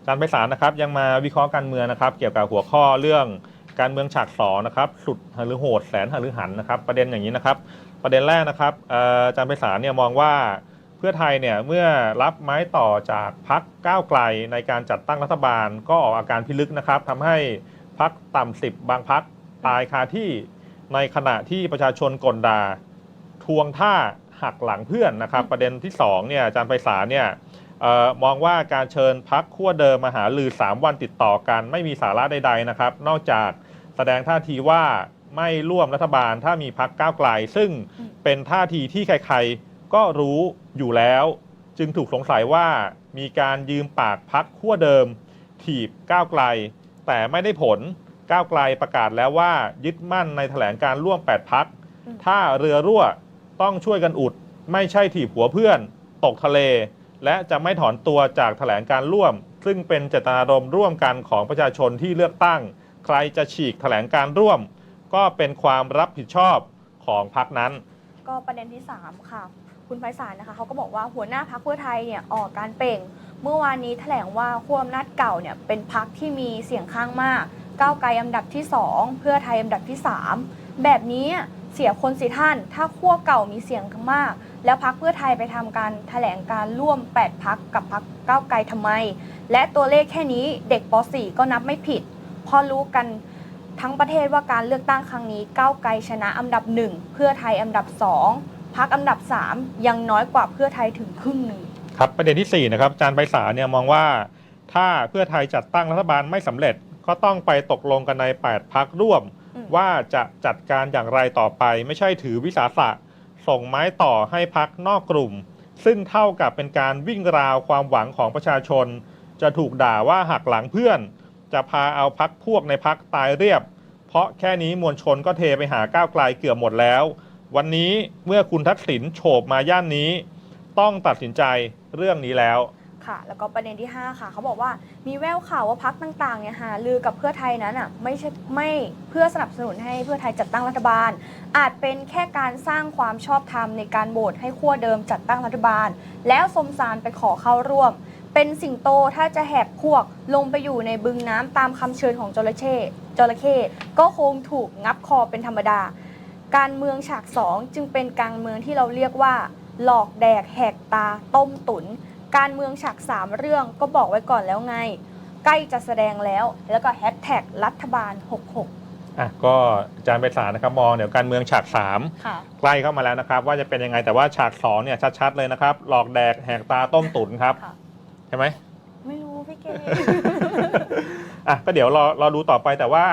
อาจารย์ไพศาลนะครับยังมาวิเคราะห์การเมืองนะครับ เกี่ยวกับหัวข้อเรื่องการเมืองฉากสองนะครับสุดหรือโหดแสนหรือหันนะครับ ประเด็นอย่างนี้นะครับ ประเด็นแรกนะครับอาจารย์ไพศาลเนี่ยมองว่าเพื่อไทยเนี่ยเมื่อรับไม้ต่อจากพักก้าวไกลในการจัดตั้งรัฐบาลก็ออกอาการพิลึกนะครับทำให้พักต่ำสิบบางพักตายคาที่ในขณะที่ประชาชนกลดาทวงท่าหักหลังเพื่อนนะครับ ประเด็นที่สองเนี่ยอาจารย์ไพศาลเนี่ย มองว่าการเชิญพักขั้วเดิมมาหาลือ 3 วันติดต่อกัน ไม่มีสาระใด ๆนะครับ นอกจากแสดงท่าทีว่าไม่ร่วมรัฐบาลถ้ามีพักก้าวไกล ซึ่งอืมเป็นท่าทีที่ใครๆก็รู้อยู่แล้ว จึงถูกสงสัยว่ามีการยืมปากพักขั้วเดิม ถีบก้าวไกล แต่ไม่ได้ผลก้าวไกลประกาศแล้วว่ายึดมั่นในแถลงการร่วม 8 พักอืมถ้าเรือรั่วต้องช่วยกันอุด ไม่ใช่ถีบหัวเพื่อน ตกทะเล และจะไม่ถอนตัวจากแถลงการร่วม ซึ่งเป็นเจตนารมณ์ร่วมกันของประชาชนที่เลือกตั้ง ใครจะฉีกแถลงการร่วม ก็เป็นความรับผิดชอบของพรรคนั้น ก็ประเด็นที่ 3 ค่ะ คุณไพศาลนะคะเขาก็บอกว่าหัวหน้าพักเพื่อไทยเนี่ยออกการเปล่ง เมื่อวานนี้แถลงว่าขั้วอำนาจเก่าเนี่ยเป็นพักที่มีเสียงข้างมาก ก้าวไกลอันดับที่ 2 เพื่อไทยอันดับที่ 3 แบบนี้ เสียคนสิท่าน ถ้าขั้วเก่ามีเสียงมาก แล้วพักเพื่อไทยไปทำการแถลงการร่วม 8 พักกับพักก้าวไกลทำไม และตัวเลขแค่นี้เด็กป .4 ก็นับไม่ผิด พอรู้กันทั้งประเทศว่าการเลือกตั้งครั้งนี้ก้าวไกลชนะอันดับหนึ่งเพื่อไทยอันดับสองพักอันดับสามยังน้อยกว่าเพื่อไทยถึงครึ่งหนึ่งครับประเด็นที่ 4 นะครับอาจารย์ไพศาลเนี่ยมองว่า ถ้าเพื่อไทยจัดตั้งรัฐบาลไม่สำเร็จก็ต้องไปตกลงกันใน 8 พักร่วม ว่าจะจัดการอย่างไรต่อไป ไม่ใช่ถือวิสาสะส่งไม้ต่อให้พักนอกกลุ่ม ซึ่งเท่ากับเป็นการวิ่งราวความหวังของประชาชน จะถูกด่าว่าหักหลังเพื่อน จะพาเอาพักพวกในพักตายเรียบ เพราะแค่นี้มวลชนก็เทไปหาก้าวไกลเกือบหมดแล้ว วันนี้เมื่อคุณทักษิณโฉบมาย่านนี้ ต้องตัดสินใจเรื่องนี้แล้ว ค่ะ แล้วก็ประเด็นที่ 5 ค่ะ เขาบอกว่ามีแววข่าวว่าพักต่างๆเนี่ยหาลือกับเพื่อไทยนั้นอะไม่ใช่ไม่เพื่อสนับสนุนให้เพื่อไทยจัดตั้งรัฐบาล อาจเป็นแค่การสร้างความชอบธรรมในการโหวตให้ขั้วเดิมจัดตั้งรัฐบาล แล้วสมสารไปขอเข้าร่วม เป็นสิงโตถ้าจะแหกพวกลงไปอยู่ในบึงน้ำตามคำเชิญของจระเข้จระเข้ก็คงถูกงับคอเป็นธรรมดา การเมืองฉากสองจึงเป็นการเมืองที่เราเรียกว่า หลอกแดกแหกตาต้มตุ๋น การเมืองฉากสามเรื่องก็บอกไว้ก่อนแล้วไง ใกล้จะแสดงแล้ว แล้วก็แฮชแท็กรัฐบาล 66อะก็อาจารย์ไปสารนะครับมองเดี๋ยวการเมืองฉากค่ะ3ใกล้เข้ามาแล้วนะครับ ว่าจะเป็นยังไงแต่ว่าฉาก2เนี่ยชัดๆเลยนะครับ หลอกแดกแหกตาต้มตุ๋นครับค่ะ ใช่ไหม ไม่รู้พี่เก อะก็เดี๋ยวรอรอดูต่อไปแต่ว่า